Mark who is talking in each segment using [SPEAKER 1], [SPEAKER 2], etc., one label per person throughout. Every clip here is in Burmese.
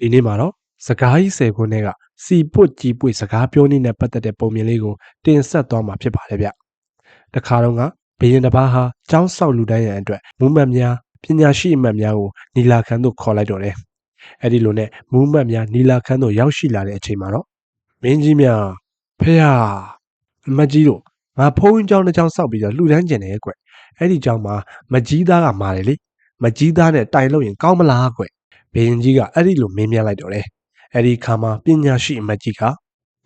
[SPEAKER 1] ဒီနေ့မှာတော့စကားကြီးဆယ်ခုနဲ့ကစီပွတ်ကြီးပွေစကားပြောနည်းနဲ့ပတ်သက်တဲ့ပုံမြင်လေးကိုတင်ဆက်သွားမှာဖြစ်ပါတယ်ဗျတခါတော့ကဘယင်တစ်ပါးဟာကျောင်းဆောက်လူတန်းရန်အတွက်မူးမတ်များပညာရှိအမတ်များကိုနီလာခန်းသို့ခေါ်လိုက်တော့တယ်အဲ့ဒီလိုနဲ့မူးမတ်များနီလာခန်းသို့ရောက်ရှိလာတဲ့အချိန်မှာတော့မင်းကြီးများဖေဟာအမတ်ကြီးတို့ငါဖုန်းကြီးကျောင်းတစ်ကျောင်းဆောက်ပြီးတော့လှူဒန်းကျင်တယ်ကွအဲ့ဒီကျောင်းမှာမကြီးသားကမာတယ်လေမကြီးသားနဲ့တိုင်လို့ရင်ကောင်းမလားကွ ဘယင်ကြီးကအဲ့ဒီလိုမင်းမြလိုက်တော့တယ်အဲ့ဒီခါမှာပညာရှိအမတ်ကြီးက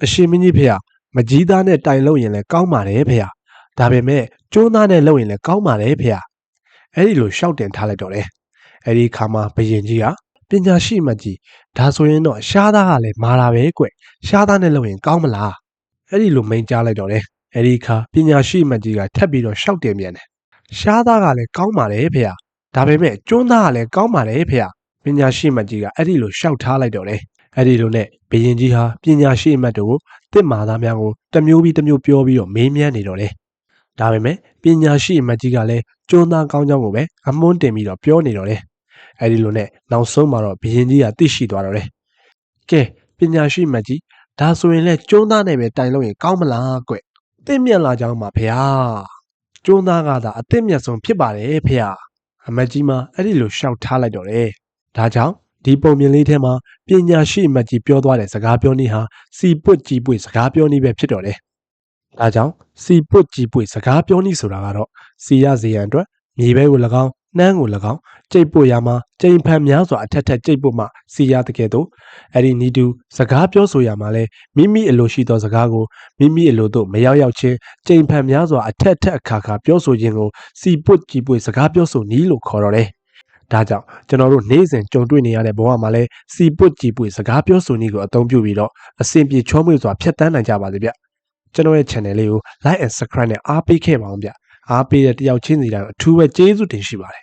[SPEAKER 1] အရှင်မင်းကြီးဖေဟာမကြီးသားနဲ့တိုင်လို့ရင်လည်းကောင်းပါတယ်ဖေဟာဒါပေမဲ့ကျိုးသားနဲ့လုပ်ရင်လည်းကောင်းပါတယ်ဖေဟာအဲ့ဒီလိုရှောက်တင်ထားလိုက်တော့တယ်အဲ့ဒီခါမှာဘယင်ကြီးကပညာရှိအမတ်ကြီးဒါဆိုရင်တော့ရှားသားကလည်းမာတာပဲကွရှားသားနဲ့လုပ်ရင်ကောင်းမလားအဲ့ဒီလိုမိန်ကြားလိုက်တော့တယ်အဲ့ဒီခါပညာရှိအမတ်ကြီးကထပ်ပြီးတော့ရှောက်တင်ပြန်တယ်ရှားသားကလည်းကောင်းပါတယ်ဖေဟာဒါပေမဲ့ကျိုးသားကလည်းကောင်းပါတယ်ဖေဟာ ပညာရှိအမတ်ကြီးကအဲ့ဒီလိုရှောက်ထားလိုက်တော့တယ်အဲ့ဒီလိုနဲ့ဘယင်ကြီးဟာပညာရှိအမတ်တို့ကိုတစ်မာသားများကိုတစ်မျိုးပြီးတစ်မျိုးပြောပြီးတော့မေးမြန်းနေတော့တယ်ဒါပေမဲ့ပညာရှိအမတ်ကြီးကလည်းကျိုးသားကောင်းကြောင်းကိုပဲအမွှန်းတင်ပြီးတော့ပြောနေတော့တယ်အဲ့ဒီလိုနဲ့နောက်ဆုံးမှာတော့ဘယင်ကြီးကသိရှိသွားတော့တယ်ကဲပညာရှိအမတ်ကြီးဒါဆိုရင်လဲကျိုးသားနဲ့ပဲတိုင်လို့ရင်ကောင်းမလားကွတင့်မြတ်လာကြောင်းပါဖေဟာကျိုးသားကသာအသက်မြတ်ဆုံးဖြစ်ပါတယ်ဖေဟာအမတ်ကြီးမှအဲ့ဒီလိုရှောက်ထားလိုက်တော့တယ် ဒါကြောင့်ဒီပုံမြင်လေးထဲမှာပညာရှိအမတ်ကြီးပြောသွားတဲ့စကားပြောနည်းဟာစီပွတ်ကြီးပွေစကားပြောနည်းပဲဖြစ်တော့တယ်ဒါကြောင့်စီပွတ်ကြီးပွေစကားပြောနည်းဆိုတာကတော့စီရဇေယံအတွက်မြေဘဲကို၎င်းနှမ်းကို၎င်းကြိတ်ပွတ်ရမှာကြိမ်ဖန်များစွာအထက်ထက်ကြိတ်ပွတ်မှစီရတကယ်တော့အဲ့ဒီနီတူစကားပြောဆိုရမှာလဲမိမိအလိုရှိသောစကားကိုမိမိအလိုသို့မရောက်ရောက်ချင်းကြိမ်ဖန်များစွာအထက်ထက်အခါခါပြောဆိုခြင်းကိုစီပွတ်ကြီးပွေစကားပြောဆိုနည်းလို့ခေါ်တော့တယ် ဒါကြောင့်ကျွန်တော်တို့နေ့စဉ်ကြုံတွေ့နေရတဲ့ဘဝမှာလဲစီပွတ်ကြီးပွေစကားပြောဆိုနည်းကိုအသုံးပြုပြီးတော့အဆင်ပြေချောမွေ့စွာဖြတ်တန်းနိုင်ကြပါစေဗျကျွန်တော်ရဲ့ channel လေးကို like and subscribe နဲ့အားပေးခဲ့ပါအောင်ဗျအားပေးတဲ့တယောက်ချင်းစီတိုင်းအထူးပဲကျေးဇူးတင်ရှိပါတယ်